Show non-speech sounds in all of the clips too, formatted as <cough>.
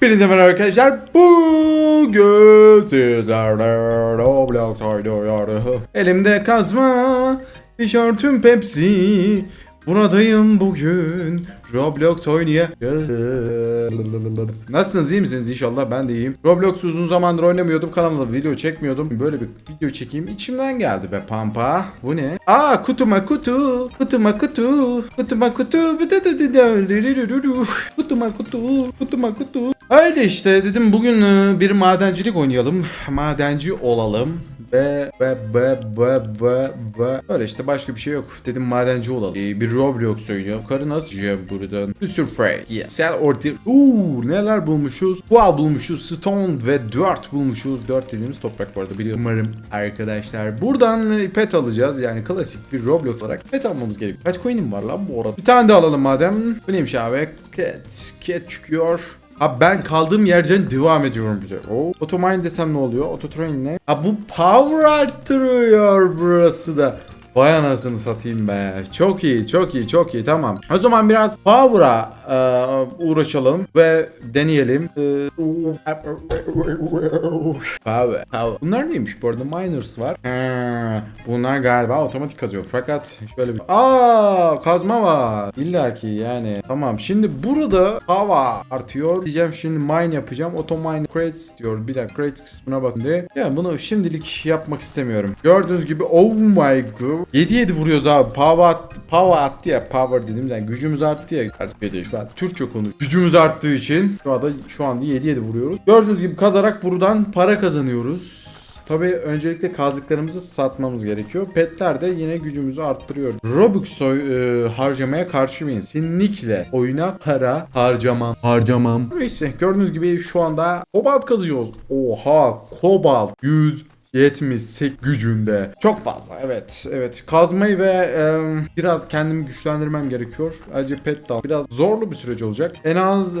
Hepinize merhaba arkadaşlar. Bugün sizlerle Roblox oynuyorum. Elimde kazma, tişörtüm Pepsi. Buradayım bugün. Roblox oynayacağım. Nasılsınız iyi misiniz inşallah ben de iyiyim. Roblox uzun zamandır oynamıyordum kanalımda video çekmiyordum. Böyle bir video çekeyim içimden geldi be pampa. Bu ne? Aa kutuma kutu. Kutuma kutu. Kutuma kutu. Kutu. Kutuma kutu. Öyle işte dedim bugün e, bir madencilik oynayalım. Madenci olalım. Ve ve ve ve ve ve Öyle işte başka bir şey yok. Dedim madenci olalım. Ee, bir Roblox oynuyor. Karı nasıl yiyeceğim buradan? Mr. Frey. Yeah. Sel orta. Uuu neler bulmuşuz? Wow bulmuşuz. Stone ve dirt bulmuşuz. Dirt dediğimiz toprak bu arada biliyorum. Umarım arkadaşlar. Buradan e, pet alacağız. Yani klasik bir Roblox olarak pet almamız gerekiyor. Kaç coin'im var lan bu arada? Bir tane de alalım madem. Bu neymiş abi? Cat. Cat çıkıyor. Abi ben kaldığım yerden devam ediyorum bir de. Oo. Automine desem ne oluyor? Autotrain ne? Ha bu power arttırıyor burası da. Vay anasını satayım be. Çok iyi, çok iyi, çok iyi. Tamam. O zaman biraz power'a e, uğraşalım ve deneyelim. E, power, power. Bunlar neymiş bu arada? Miners var. Bunlar galiba otomatik kazıyor. Fakat şöyle bir... Aa, kazma var. İlla ki yani. Tamam. Şimdi burada hava artıyor. Diyeceğim şimdi mine yapacağım. Auto mine crates diyor. Bir dakika crates kısmına bakın diye. Ya bunu şimdilik yapmak istemiyorum. Gördüğünüz gibi oh my god. 7-7 vuruyoruz abi. Power, at, power attı ya. Power dediğimiz yani gücümüz arttı ya. Şu an Türkçe konuş. Gücümüz arttığı için şu anda şu anda 7-7 vuruyoruz. Gördüğünüz gibi kazarak buradan para kazanıyoruz. Tabii öncelikle kazdıklarımızı satmamız gerekiyor. Petler de yine gücümüzü arttırıyor. Robux e, harcamaya karşı mıyız? Kesinlikle oyuna para harcamam. Harcamam. Neyse gördüğünüz gibi şu anda kobalt kazıyoruz. Oha kobalt 100 78 gücünde. Çok fazla evet evet. Kazmayı ve e, biraz kendimi güçlendirmem gerekiyor. Ayrıca pet al- Biraz zorlu bir süreç olacak. En az e,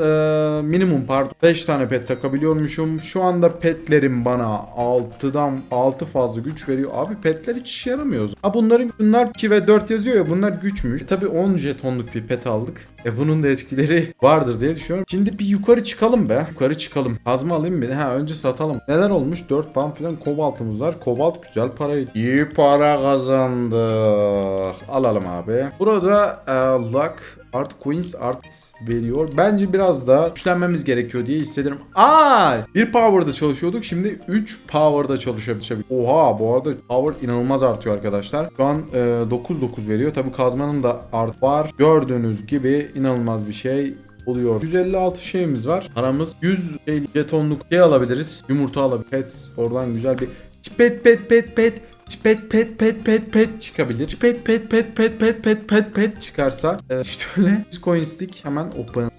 minimum pardon 5 tane pet takabiliyormuşum. Şu anda petlerim bana 6'dan 6 fazla güç veriyor. Abi petler hiç işe yaramıyor. Ha bunların bunlar 2 ve 4 yazıyor ya bunlar güçmüş. E, tabii 10 jetonluk bir pet aldık. E bunun da etkileri vardır diye düşünüyorum. Şimdi bir yukarı çıkalım be. Yukarı çıkalım. Kazma alayım mı? Ha önce satalım. Neler olmuş? 4 falan filan kobaltımız var. Kobalt güzel paraydı. İyi para kazandık. Alalım abi. Burada e, luck Art Queens Art veriyor. Bence biraz daha güçlenmemiz gerekiyor diye hissederim. Aa! Bir power'da çalışıyorduk. Şimdi 3 power'da çalışabiliriz. Oha bu arada power inanılmaz artıyor arkadaşlar. Şu an e, 9-9 veriyor. Tabi kazmanın da art var. Gördüğünüz gibi inanılmaz bir şey oluyor. 156 şeyimiz var. Paramız 100 şey, jetonluk şey alabiliriz. Yumurta alabiliriz. Pets oradan güzel bir pet pet pet pet pet pet pet pet pet çıkabilir. Pet pet pet pet pet pet pet pet çıkarsa e, işte öyle 100 coin stick hemen open.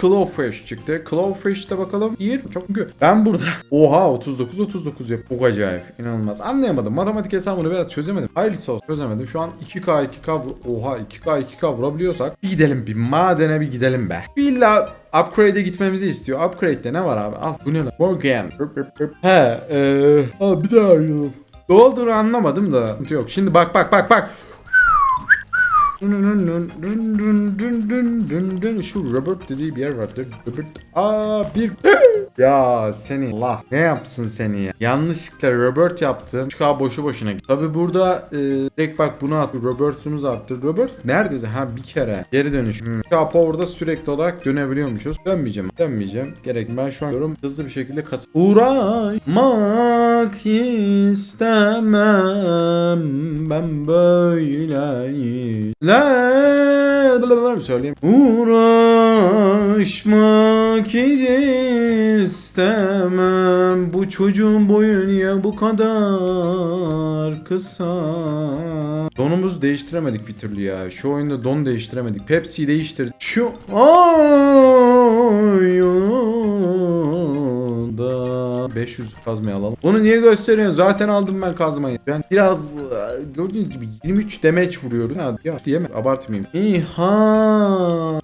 Clawfish çıktı. Clawfish'te bakalım. İyi. Çok çünkü ben burada. Oha 39 39 yap. Bu acayip. İnanılmaz. Anlayamadım. Matematik hesabını biraz çözemedim. Hayırlısı olsun. Çözemedim. Şu an 2K 2K vur. Oha 2K 2K vurabiliyorsak bir gidelim bir madene bir gidelim be. Bir illa upgrade'e gitmemizi istiyor. Upgrade'de ne var abi? Al bu ne lan? Morgan. He eee. Aa, bir daha arıyorum. Olduğunu anlamadım da. Yok. Şimdi bak bak bak bak. Şu Robert dediği bir yer vardır. Robert. Aa bir. Ya seni Allah ne yapsın seni ya. Yanlışlıkla Robert yaptım. 3K boşu boşuna. Tabi burada e, direkt bak bunu attı. Robert'sumuz arttı. Robert neredeyse? Ha bir kere. Geri dönüş. Hmm. 3K power'da sürekli olarak dönebiliyormuşuz. Dönmeyeceğim. Dönmeyeceğim. Gerek ben şu an diyorum hızlı bir şekilde kas. Uğraşmak istemem ben böyle la söyleyeyim. Uğraşmak istemem bu çocuğun boyu niye bu kadar kısa. Donumuzu değiştiremedik bir türlü ya. Şu oyunda don değiştiremedik. Pepsi'yi değiştirdik. Şu ayda 500 kazmayı alalım. Onu niye gösteriyorsun? Zaten aldım ben kazmayı. Ben biraz e, gördüğünüz gibi 23 damage vuruyoruz. Ya, ya diyemem. Abartmayayım. İha.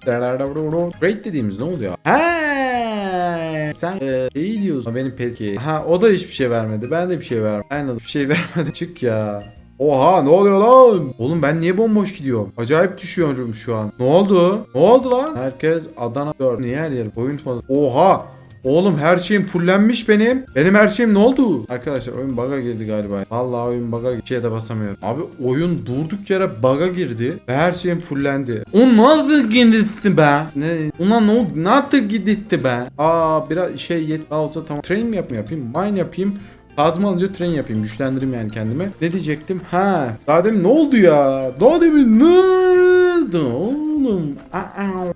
Great dediğimiz ne oluyor? He. Sen e, iyi diyorsun. Benim petki. Ha o da hiçbir şey vermedi. Ben de bir şey vermedim. Aynen bir şey <laughs> vermedi. Çık ya. Oha ne oluyor lan? Oğlum ben niye bomboş gidiyorum? Acayip düşüyorum şu an. Ne oldu? Ne oldu lan? Herkes Adana 4. Niye her yer boyun fazla? Oha! Oğlum her şeyim fullenmiş benim. Benim her şeyim ne oldu? Arkadaşlar oyun bug'a girdi galiba. Vallahi oyun bug'a girdi. Şeye de basamıyorum. Abi oyun durduk yere bug'a girdi. Ve her şeyim fullendi. O nasıl gitti be? Ne? Ona ne oldu? Nasıl gitti be? Aa biraz şey yet olsa tamam. Train mi yapayım? yapayım? Mine yapayım. Kazma alınca tren yapayım. Güçlendireyim yani kendimi. Ne diyecektim? Ha. Daha demin ne oldu ya? Daha demin ne oldu oğlum? Aa,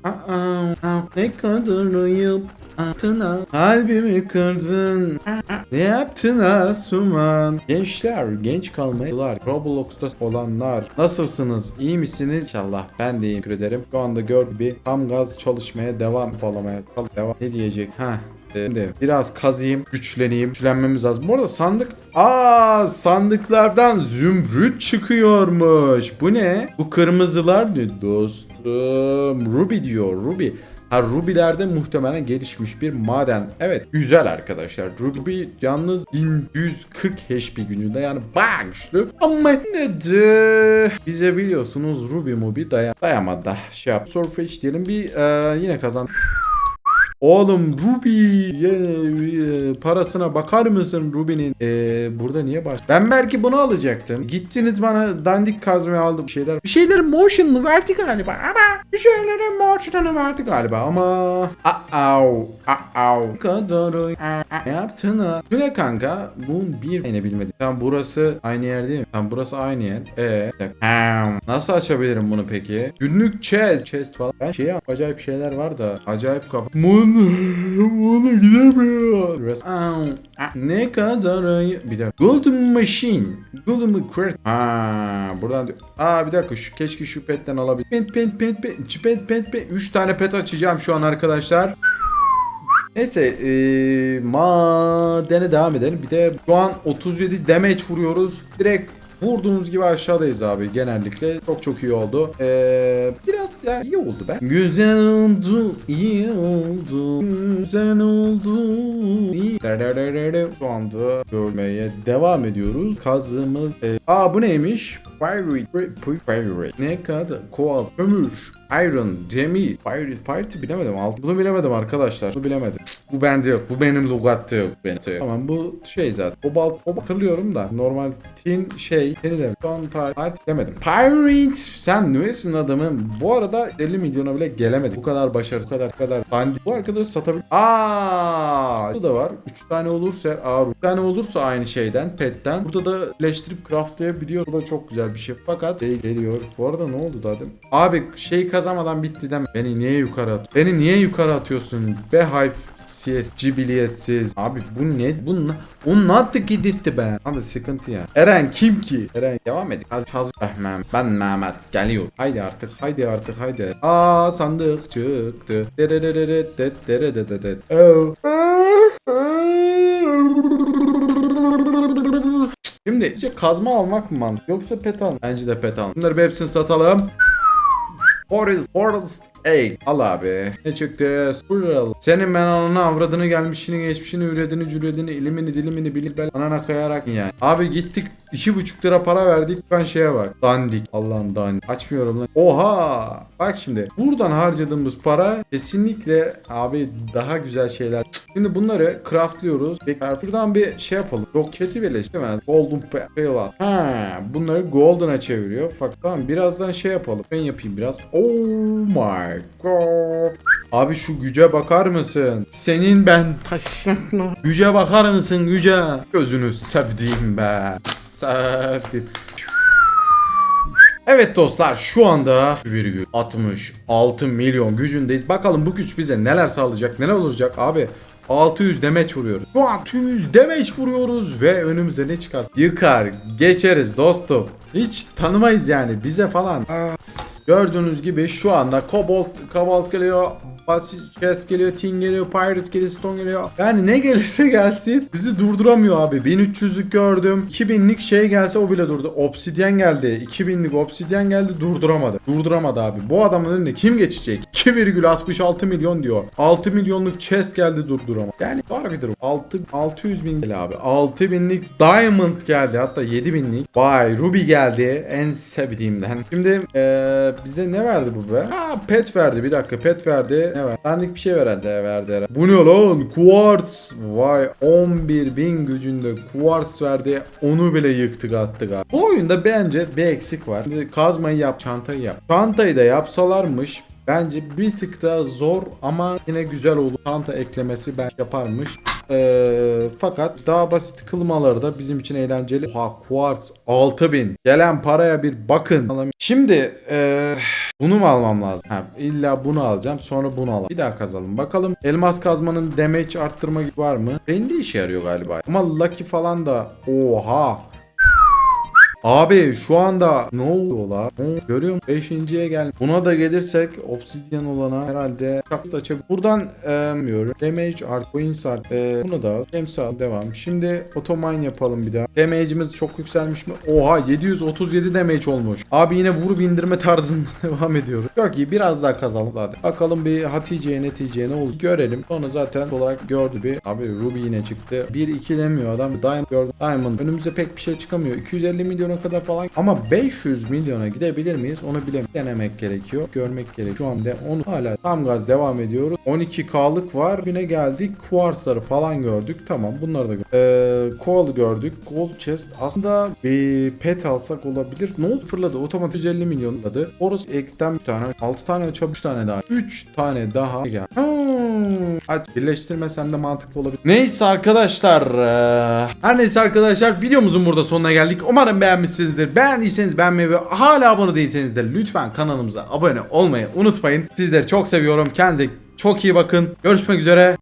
aa, aa. Ne kadar ayıp. Atına kalbimi kırdın Ne yaptın Asuman Gençler genç kalmayılar Roblox'ta olanlar Nasılsınız iyi misiniz İnşallah ben de iyiyim ederim Şu anda gör gibi tam gaz çalışmaya devam Bağlamaya devam Ne diyecek ha Şimdi biraz kazıyım, güçleneyim, güçlenmemiz lazım. Bu arada sandık... Aa sandıklardan zümrüt çıkıyormuş. Bu ne? Bu kırmızılar ne dostum? Ruby diyor, Ruby. Ha Ruby'lerde muhtemelen gelişmiş bir maden. Evet güzel arkadaşlar. Ruby yalnız 1140 HP gücünde yani bayağı güçlü. Ama ne de bize biliyorsunuz Ruby Mubi daya dayamadı da şey yap. Surface diyelim bir e, yine kazan. Oğlum Ruby ye, ye, parasına bakar mısın Ruby'nin? Ee, burada niye baş? Ben belki bunu alacaktım. Gittiniz bana dandik kazmayı aldım bir şeyler. Bir şeyler motion'lu verdi galiba ama bir şeylerin motion'unu verdi galiba ama Aa-au Aa-au Kadar Ne yaptın ha? Bu ne kanka? Bu bir ne bilmedim. Tam burası aynı yer değil mi? Tam burası aynı yer. Ee. Nasıl açabilirim bunu peki? Günlük chest. Chest falan. Ben şey. Acayip şeyler var da. Acayip kafa. Bunu. Bunu gidemiyor. Ne kadar ayı. Bir dakika. Golden Machine. Golden Crate. Ha, buradan. Aa bir dakika şu keşke şu petten alabilir. Pet pet pet pet pet pet pet. 3 tane pet açacağım şu an arkadaşlar. Neyse eee madene devam edelim. Bir de şu an 37 damage vuruyoruz. Direkt vurduğumuz gibi aşağıdayız abi genellikle. Çok çok iyi oldu. Eee biraz ya iyi oldu be. Güzel oldu, iyi oldu, güzel oldu, iyi. Şu anda görmeye devam ediyoruz. Kazımız. E, aa bu neymiş? Pirate. Pirate. Ne kadar? Koal. Kömür. Iron, demir, pirate, pirate bilemedim. Alt. Bunu bilemedim arkadaşlar. Bunu bilemedim. Bu bende yok. Bu benim lugatta yok. Benim. Tamam bu şey zaten. Kobalt, kobalt hatırlıyorum da. Normal tin şey. Seni de. Son pirate bilemedim. Pirate. Sen nesin adamın? Bu arada 50 milyona bile gelemedik. Bu kadar başarı. Bu kadar bu kadar. Dandik. Bu arkadaşı satabilir. Aa, Bu da var. 3 tane olursa. Aa, 3 tane olursa aynı şeyden. Petten. Burada da birleştirip craftlayabiliyor. Bu da çok güzel bir şey. Fakat şey geliyor. Bu arada ne oldu da dedim. Abi şey kazamadan bitti deme. Beni niye yukarı at? Beni niye yukarı atıyorsun? Be hype. CS cibiliyetsiz. Abi bu ne? Bu na- o nasıl giditti be? Abi sıkıntı ya. Eren kim ki? Eren devam edin. Az haz Mehmet. Ben Mehmet geliyor. Haydi artık. Haydi artık. Haydi. Aa sandık çıktı. Şimdi sizce kazma almak mı mantıklı yoksa pet almak? Bence de pet almak. Bunları hepsini satalım. Forest, Forest Egg. Al abi. Ne çıktı? Squirrel. Senin ben anana avradını gelmişini geçmişini üredini cüredini ilimini dilimini bilip ben anana kayarak yani. Abi gittik 2,5 lira para verdik. Ben şeye bak. Dandik. Allah'ın dandik. Açmıyorum lan. Oha. Bak şimdi. Buradan harcadığımız para kesinlikle abi daha güzel şeyler. Şimdi bunları craftlıyoruz. Bekler. Buradan bir şey yapalım. Roketi birleştirmez. Golden Pale Ha, bunları golden'a çeviriyor. Fakat tamam birazdan şey yapalım. Ben yapayım biraz. Oh my. Abi şu güce bakar mısın? Senin ben taşına. Güce bakar mısın güce? Gözünü sevdiğim be. Sevdim. Evet dostlar şu anda virgül 66 milyon gücündeyiz. Bakalım bu güç bize neler sağlayacak neler olacak abi. 600 demeç vuruyoruz. Şu an 600 demeç vuruyoruz ve önümüze ne çıkar? Yıkar, geçeriz dostum. Hiç tanımayız yani bize falan. Gördüğünüz gibi şu anda kobolt, kobolt geliyor. Chest geliyor, tin geliyor, pirate geliyor, stone geliyor. Yani ne gelirse gelsin bizi durduramıyor abi. 1300'lük gördüm. 2000'lik şey gelse o bile durdu. Obsidyen geldi. 2000'lik obsidyen geldi durduramadı. Durduramadı abi. Bu adamın önüne kim geçecek? 2,66 milyon diyor. 6 milyonluk chest geldi durduramadı. Yani var bir durum. 6, 600 bin gel abi. 6000'lik diamond geldi. Hatta 7000'lik. Vay ruby geldi. En sevdiğimden. Şimdi eee, bize ne verdi bu be? Ha pet verdi. Bir dakika pet verdi. Ne verdi? Dandik bir şey verdi. Verdi herhalde. Bu ne lan? Quartz. Vay 11 bin gücünde quartz verdi. Onu bile yıktık attık abi. Bu oyunda bence bir eksik var. Şimdi kazmayı yap, çantayı yap. Çantayı da yapsalarmış Bence bir tık daha zor ama yine güzel olur. Çanta eklemesi ben yaparmış. Ee, fakat daha basit kılmaları da bizim için eğlenceli. Oha Quartz 6000. Gelen paraya bir bakın. Şimdi ee, bunu mu almam lazım? Ha, illa bunu alacağım sonra bunu alalım. Bir daha kazalım. Bakalım elmas kazmanın damage arttırma gibi var mı? Rendi işe yarıyor galiba. Ama Lucky falan da oha. Abi şu anda ne oldu la? Görüyor musun? Beşinciye gel. Buna da gelirsek obsidian olana herhalde şaks açabilir. Buradan bilmiyorum. Damage art, coins art. E, bunu da. James al. Devam. Şimdi otomine yapalım bir daha. Damage'imiz çok yükselmiş mi? Oha 737 damage olmuş. Abi yine vurup indirme tarzında <laughs> devam ediyoruz. Çok iyi. Biraz daha kazalım zaten. Bakalım bir Hatice'ye neticeye ne oldu görelim. Sonra zaten olarak gördü bir. Abi Ruby yine çıktı. 1-2 demiyor adam. Diamond gördüm. Diamond. Önümüze pek bir şey çıkamıyor. 250 milyona kadar falan. Ama 500 milyona gidebilir miyiz? Onu bilemedim. Denemek gerekiyor. Görmek gerekiyor. Şu anda onu hala tam gaz devam ediyoruz. 12K'lık var. Yine geldik. Quartzları falan gördük. Tamam bunları da gördük. Ee, Coal gördük. Gold chest. Aslında bir pet alsak olabilir. Ne oldu? Fırladı. Otomatik 150 milyonladı. Orası ekten 3 tane. 6 tane açalım. 3 tane daha. 3 tane daha. Gel. Hmm. Aç. Birleştirmesem de mantıklı olabilir. Neyse arkadaşlar. Her neyse arkadaşlar videomuzun burada sonuna geldik. Umarım beğenmişsinizdir. Beğendiyseniz beğenmeyi ve hala abone değilseniz de lütfen kanalımıza abone olmayı unutmayın. Sizleri çok seviyorum. Kendinize çok iyi bakın. Görüşmek üzere.